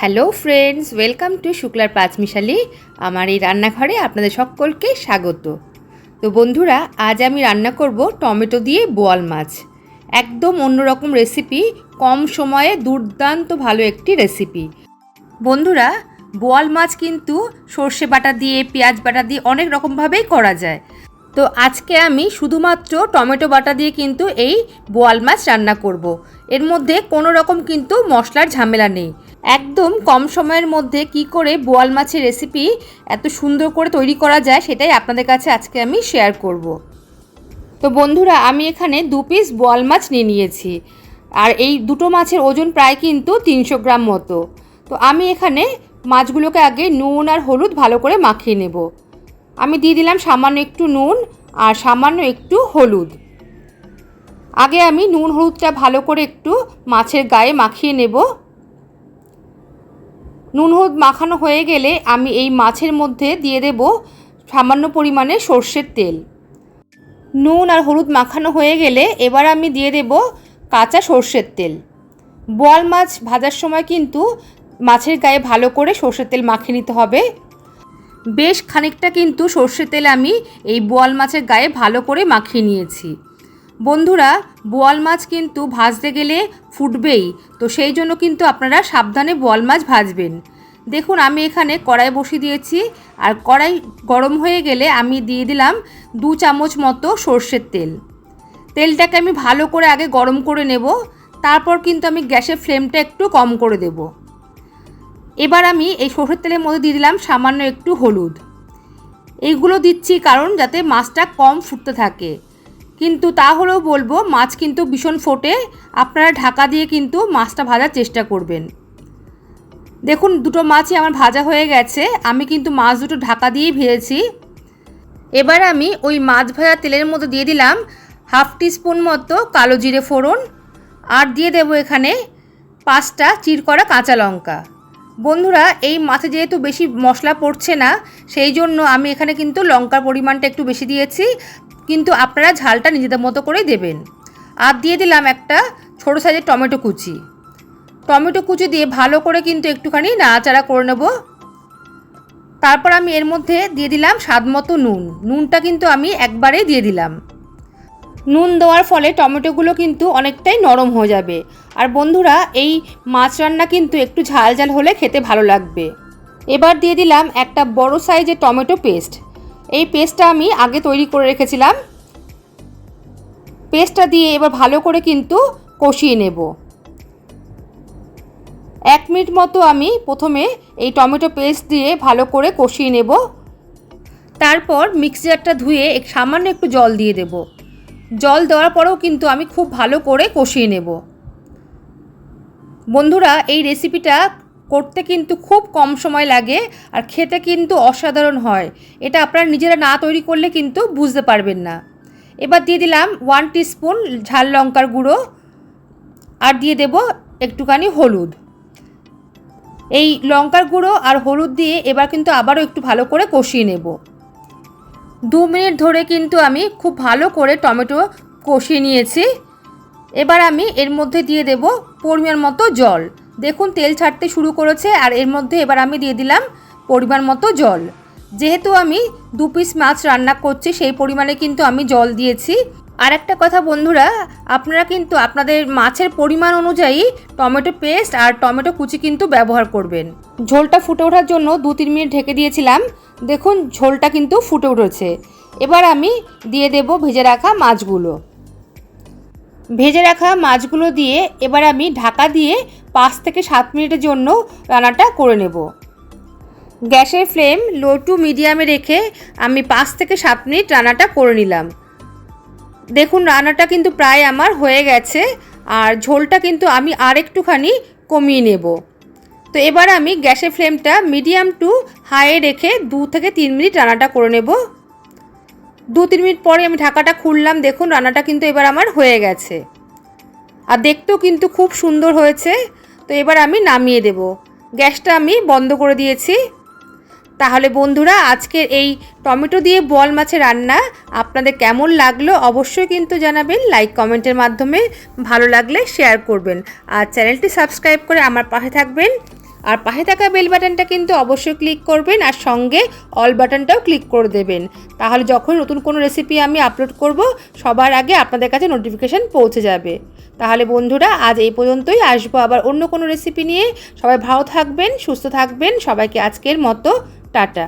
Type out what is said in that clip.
Hello friends, welcome to শুক্লার পাঁচমিশালি। আমার এই রান্নাঘরে আপনাদের সকলকে স্বাগত। তো বন্ধুরা, আজ আমি রান্না করব টমেটো দিয়ে বোয়াল মাছ। একদম অন্যরকম রেসিপি কম সময়ে দুর্দান্ত ভালো একটি রেসিপি বন্ধুরা, বোয়াল মাছ কিন্তু সর্ষে বাটা দিয়ে, পেঁয়াজ বাটা দিয়ে অনেক রকমভাবেই করা যায়। তো আজকে আমি শুধুমাত্র টমেটো বাটা দিয়ে কিন্তু এই বোয়াল মাছ রান্না করব। এর মধ্যে কোনো রকম কিন্তু মশলার ঝামেলা নেই। একদম কম সময়ের মধ্যে কি করে বোয়াল মাছের রেসিপি এত সুন্দর করে তৈরি করা যায় সেটাই আপনাদের কাছে আজকে আমি শেয়ার করব। তো বন্ধুরা, আমি এখানে দু পিস বোয়াল মাছ নিয়ে নিয়েছি। আর এই দুটো মাছের ওজন প্রায় কিন্তু তিনশো গ্রাম মতো। তো আমি এখানে মাছগুলোকে আগে নুন আর হলুদ ভালো করে মাখিয়ে নেব। আমি দিয়ে দিলাম সামান্য একটু নুন আর সামান্য একটু হলুদ। আগে আমি নুন হলুদটা ভালো করে একটু মাছের গায়ে মাখিয়ে নেব। নুন হলুদ মাখানো হয়ে গেলে আমি এই মাছের মধ্যে দিয়ে দেব সামান্য পরিমাণে সর্ষের তেল। নুন আর হলুদ মাখানো হয়ে গেলে এবার আমি দিয়ে দেব কাঁচা সর্ষের তেল। বোয়াল মাছ ভাজার সময় কিন্তু মাছের গায়ে ভালো করে সর্ষের তেল মাখিয়ে নিতে হবে। বেশ খানিকটা কিন্তু সর্ষের তেল আমি এই বোয়াল মাছের গায়ে ভালো করে মাখিয়ে নিয়েছি। বন্ধুরা, বোয়াল মাছ কিন্তু ভাজতে গেলে ফুটবেই, তো সেই জন্য কিন্তু আপনারা সাবধানে বোয়াল মাছ ভাজবেন। দেখুন, আমি এখানে কড়াই বসিয়ে দিয়েছি, আর কড়াই গরম হয়ে গেলে আমি দিয়ে দিলাম দু চামচ মতো সর্ষের তেল। তেলটাকে আমি ভালো করে আগে গরম করে নেব, তারপর কিন্তু আমি গ্যাসের ফ্লেমটা একটু কম করে দেবো। এবার আমি এই সর্ষের তেলের মধ্যে দিয়ে দিলাম সামান্য একটু হলুদ। এইগুলো দিচ্ছি কারণ যাতে মাছটা কম ফুটতে থাকে। কিন্তু তাহলেও বলব, মাছ কিন্তু ভীষণ ফোটে। আপনারা ঢাকা দিয়ে কিন্তু মাছটা ভাজার চেষ্টা করবেন। দেখুন, দুটো মাছই আমার ভাজা হয়ে গেছে। আমি কিন্তু মাছ দুটো ঢাকা দিয়েই ভেজেছি। এবার আমি ওই মাছ ভাজা তেলের মতো দিয়ে দিলাম হাফ টিস্পুন মতো কালো জিরে ফোড়ন। আর দিয়ে দেবো এখানে পাঁচটা চির করা কাঁচা লঙ্কা। বন্ধুরা, এই মাছে যেহেতু বেশি মশলা পড়ছে না, সেই জন্য আমি এখানে কিন্তু লঙ্কার পরিমাণটা একটু বেশি দিয়েছি। কিন্তু আপনারা ঝালটা নিজেদের মতো করেই দেবেন। আর দিয়ে দিলাম একটা ছোটো সাইজের টমেটো কুচি। টমেটো কুচি দিয়ে ভালো করে কিন্তু একটুখানি নাড়াচাড়া করে নেব। তারপর আমি এর মধ্যে দিয়ে দিলাম স্বাদ মতো নুন। নুনটা কিন্তু আমি একবারেই দিয়ে দিলাম। নুন দেওয়ার ফলে টমেটোগুলো কিন্তু অনেকটাই নরম হয়ে যাবে। আর বন্ধুরা, এই মাছ রান্না কিন্তু একটু ঝাল ঝাল হলে খেতে ভালো লাগবে। এবার দিয়ে দিলাম একটা বড় সাইজের টমেটো পেস্ট। এই পেস্টটা আমি আগে তৈরি করে রেখেছিলাম। পেস্টটা দিয়ে এবার ভালো করে কিন্তু কষিয়ে নেব। এক মিনিট মতো আমি প্রথমে এই টমেটো পেস্ট দিয়ে ভালো করে কষিয়ে নেব। তারপর মিক্সচারটা ধুয়ে সামান্য একটু জল দিয়ে দেবো। জল দেওয়ার পরেও কিন্তু আমি খুব ভালো করে কষিয়ে নেব। বন্ধুরা, এই রেসিপিটা করতে কিন্তু খুব কম সময় লাগে আর খেতে কিন্তু অসাধারণ হয়। এটা আপনারা নিজেরা না তৈরি করলে কিন্তু বুঝতে পারবেন না। এবার দিয়ে দিলাম ওয়ান স্পুন ঝাল লঙ্কার গুঁড়ো আর দিয়ে দেব একটুখানি হলুদ। এই লঙ্কার গুঁড়ো আর হলুদ দিয়ে এবার কিন্তু আবারও একটু ভালো করে কষিয়ে নেব। দু মিনিট ধরে কিন্তু আমি খুব ভালো করে টমেটো কষিয়ে নিয়েছি। এবার আমি এর মধ্যে দিয়ে দেব পরিমাণ মতো জল। দেখুন, তেল ছাড়তে শুরু করেছে আর এর মধ্যে এবার আমি দিয়ে দিলাম পরিমাণ মতো জল। যেহেতু আমি দু পিস মাছ রান্না করছি, সেই পরিমাণে কিন্তু আমি জল দিয়েছি। আর একটা কথা বন্ধুরা, আপনারা কিন্তু আপনাদের মাছের পরিমাণ অনুযায়ী টমেটো পেস্ট আর টমেটো কুচি কিন্তু ব্যবহার করবেন। ঝোলটা ফুটে ওঠার জন্য দু তিন মিনিট ঢেকে দিয়েছিলাম। দেখুন, ঝোলটা কিন্তু ফুটে উঠেছে। এবার আমি দিয়ে দেব ভেজে রাখা মাছগুলো। ভেজে রাখা মাছগুলো দিয়ে এবার আমি ঢাকা দিয়ে পাঁচ থেকে সাত মিনিটের জন্য রান্নাটা করে নেব। গ্যাসের ফ্লেম লো টু মিডিয়ামে রেখে আমি পাঁচ থেকে সাত মিনিট রান্নাটা করে নিলাম। দেখুন, রান্নাটা কিন্তু প্রায় আমার হয়ে গেছে আর ঝোলটা কিন্তু আমি আর একটুখানি কমিয়ে নেব। তো এবার আমি গ্যাসের ফ্লেমটা মিডিয়াম টু হাইয়ে রেখে দু থেকে তিন মিনিট রান্নাটা করে নেব। দু তিন মিনিট পরে আমি ঢাকাটা খুললাম, দেখুন রান্নাটা কিন্তু এবার আমার হয়ে গেছে। আর দেখতেও কিন্তু খুব সুন্দর হয়েছে। তো এবার আমি নামিয়ে দেব। গ্যাসটা আমি বন্ধ করে দিয়েছি। তাহলে বন্ধুরা, আজকের এই টমেটো দিয়ে বল মাছের রান্না আপনাদের কেমন লাগল অবশ্যই কিন্তু জানাবেন লাইক কমেন্টের মাধ্যমে ভালো লাগলে শেয়ার করবেন। আর চ্যানেলটি সাবস্ক্রাইব করে আমার পাশে থাকবেন। আর পাশে থাকা বেল বাটনটা কিন্তু অবশ্যই ক্লিক করবেন আর সঙ্গে অল বাটনটাও ক্লিক করে দেবেন। তাহলে যখন নতুন কোনো রেসিপি আমি আপলোড করব, সবার আগে আপনাদের কাছে নোটিফিকেশান পৌঁছে যাবে। তাহলে বন্ধুরা, আজ এই পর্যন্তই। আসব আবার অন্য কোনো রেসিপি নিয়ে। সবাই ভালো থাকবেন, সুস্থ থাকবেন। সবাইকে আজকের মতো টাটা।